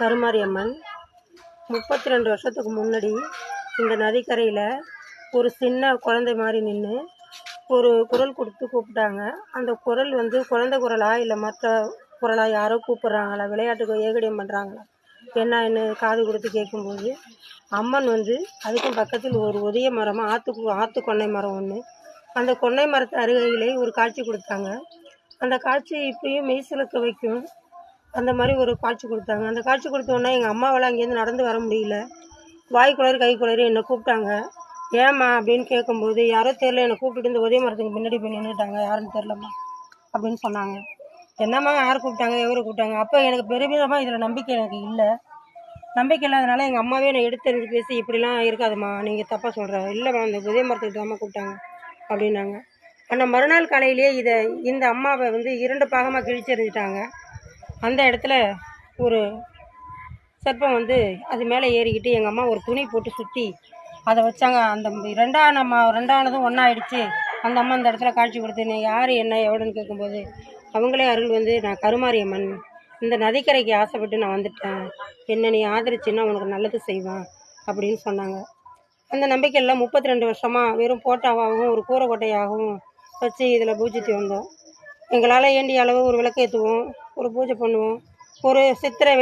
கருமாரி அம்மன் முப்பத்தி ரெண்டு வருஷத்துக்கு முன்னாடி இந்த நதிக்கரையில் ஒரு சின்ன குழந்தை மாதிரி நின்று ஒரு குரல் கொடுத்து கூப்பிட்டாங்க. அந்த குரல் வந்து குழந்தை குரலா இல்லை மற்ற குரலா யாரோ கூப்பிட்றாங்களா? விளையாட்டுக்கு ஏகடியம் பண்ணுறாங்களா என்னன்னு காது கொடுத்து கேட்கும்போது அம்மன் வந்து அதுக்கும் பக்கத்தில் ஒரு உதய மரமாக ஆற்று ஆற்று கொன்னை மரம் ஒன்று அந்த கொன்னை மரத்து அருகையிலே ஒரு காட்சி கொடுத்தாங்க. அந்த காட்சி இப்பயும் மெய்சிலுக்க வைக்கும். அந்த மாதிரி ஒரு காட்சி கொடுத்தாங்க. அந்த காட்சி கொடுத்தோன்னே எங்கள் அம்மாவால் அங்கேருந்து நடந்து வர முடியல. வாய் குளறி கை குளறி என்னை கூப்பிட்டாங்க. ஏம்மா அப்படின்னு கேட்கும்போது யாரோ தெரில என்னை கூப்பிட்டுட்டு இந்த உதய மரத்துக்கு பின்னாடி போய் நின்றுட்டாங்க யாருன்னு தெரிலம்மா அப்படின்னு சொன்னாங்க. என்னம்மா யார் கூப்பிட்டாங்க எவரை கூப்பிட்டாங்க? அப்போ எனக்கு பெருமிதமாக இதில் நம்பிக்கை எனக்கு இல்லை. நம்பிக்கை இல்லாதனால எங்கள் அம்மாவே என்னை எடுத்து பேசி இப்படிலாம் இருக்காதும்மா. நீங்கள் தப்பாக சொல்கிற இல்லைம்மா இந்த உதய மரத்துக்கு தாம்மா கூப்பிட்டாங்க. அப்படின்னாங்க. ஆனால் மறுநாள் காலையிலேயே இதை இந்த அம்மாவை வந்து இரண்டு பாகமாக கிழிச்செறிஞ்சிட்டாங்க அந்த இடத்துல ஒரு சர்ப்பம் வந்து அது மேலே ஏறிக்கிட்டு எங்கள் அம்மா ஒரு துணி போட்டு சுற்றி அதை வச்சாங்க. அந்த ரெண்டாம் நம்ம ரெண்டானதும் ஒன்றாயிடுச்சு அந்த அம்மா அந்த இடத்துல காட்சி கொடுத்து நீ யார்? என்ன? எவ்வளோன்னு கேட்கும்போது அவங்களே அருள் வந்து நான் கருமாரியம்மன். இந்த நதிக்கரைக்கு ஆசைப்பட்டு நான் வந்துட்டேன். என்ன நீ ஆதரிச்சின்னா உனக்கு நல்லது செய்வான் அப்படின்னு சொன்னாங்க. அந்த நம்பிக்கையெல்லாம் முப்பத்தி ரெண்டு வருஷமாக வெறும் போட்டாவாகவும் ஒரு கூரை கொட்டையாகவும் வச்சு இதில் பூஜித்து வந்தோம். எங்களால் ஏண்டிய அளவு ஒரு விளக்கு ஏற்றுவோம் ஒரு பூஜை பண்ணுவோம் ஒரு சித்திரை